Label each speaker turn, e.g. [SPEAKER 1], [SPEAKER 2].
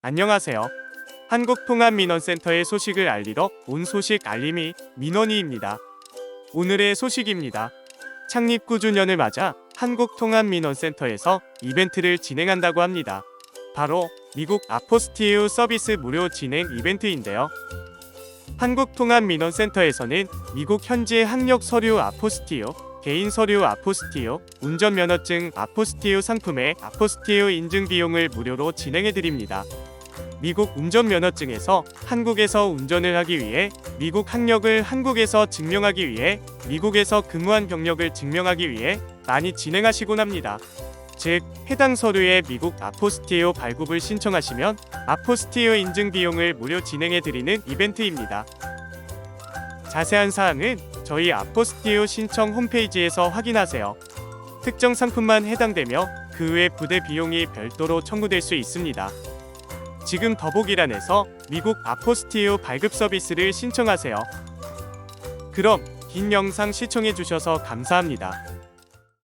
[SPEAKER 1] 안녕하세요. 한국통합민원센터의 소식을 알리러 온 소식 알림이 민원이입니다. 오늘의 소식입니다. 창립 9주년을 맞아 한국통합민원센터에서 이벤트를 진행한다고 합니다. 바로 미국 아포스티유 서비스 무료 진행 이벤트인데요. 한국통합민원센터에서는 미국 현지 학력 서류 아포스티유, 개인 서류 아포스티유, 운전면허증 아포스티유 상품의 아포스티유 인증 비용을 무료로 진행해 드립니다. 미국 운전면허증에서 한국에서 운전을 하기 위해 미국 학력을 한국에서 증명하기 위해 미국에서 근무한 경력을 증명하기 위해 많이 진행하시곤 합니다. 즉, 해당 서류의 미국 아포스티오 발급을 신청하시면 아포스티오 인증 비용을 무료 진행해 드리는 이벤트입니다. 자세한 사항은 저희 아포스티오 신청 홈페이지에서 확인하세요. 특정 상품만 해당되며 그 외 부대 비용이 별도로 청구될 수 있습니다. 지금 더보기란에서 미국 아포스티오 발급 서비스를 신청하세요. 그럼 긴 영상 시청해 주셔서 감사합니다.